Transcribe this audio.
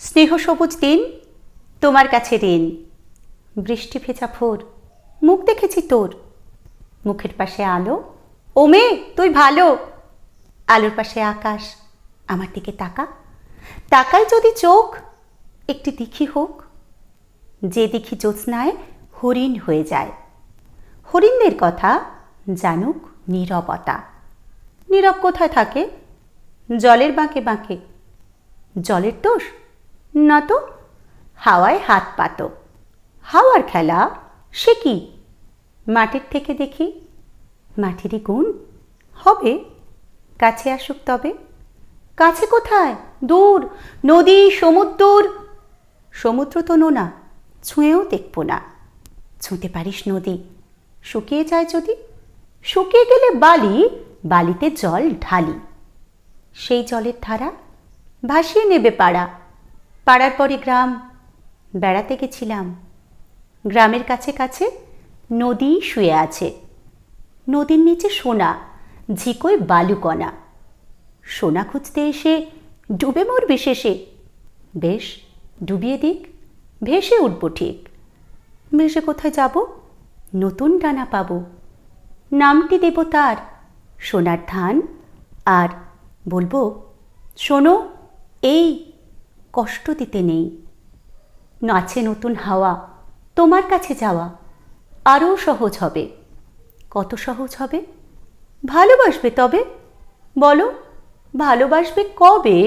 স্নেহ সবুজ দিন, তোমার কাছে ঋণ। বৃষ্টি ভেজা ভোর, মুখ দেখেছি তোর। মুখের পাশে আলো ও মে তুই ভালো। আলোর পাশে আকাশ, আমার দিকে তাকা। তাকাই যদি চোখ, একটি দিঘি হোক। যে দিঘি জ্যোৎস্নায় হরিণ হয়ে যায়। হরিণদের কথা জানুক নীরবতা। নীরব কোথায় থাকে? জলের বাঁকে বাঁকে। জলের দোষ? না তো হাওয়ায় হাত পাতো। হাওয়ার খেলা, সে কি? মাটির থেকে দেখি, মাটিরই গুণ। হবে? কাছে আসুক তবে। কাছে কোথায়? দূর, নদী, সমুদ্র? সমুদ্র তো নোনা, ছুঁয়েও দেখব না। ছুঁতে পারিস নদী, শুকিয়ে যায় যদি। শুকিয়ে গেলে বালি, বালিতে জল ঢালি। সেই জলের ধারা ভাসিয়ে নেবে পাড়া। পাড়ার পরে গ্রাম, বেড়াতে গেছিলাম। গ্রামের কাছে কাছে নদী শুয়ে আছে। নদীর নিচে সোনা ঝিকোয় বালুকণা। সোনা খুঁজতে এসে ডুবে মরবে শেষে। বেশ, ডুবিয়ে দিক, ভেসে উঠব ঠিক। ভেসে কোথায় যাব? নতুন ডানা পাবো। নামটি দেব তার, সোনার ধান। আর বলব, শোনো, এই কষ্ট দিতে নেই। নাচে নতুন হাওয়া, তোমার কাছে যাওয়া আরও সহজ হবে। কত সহজ হবে? ভালোবাসবে তবে? বলো, ভালোবাসবে কবে?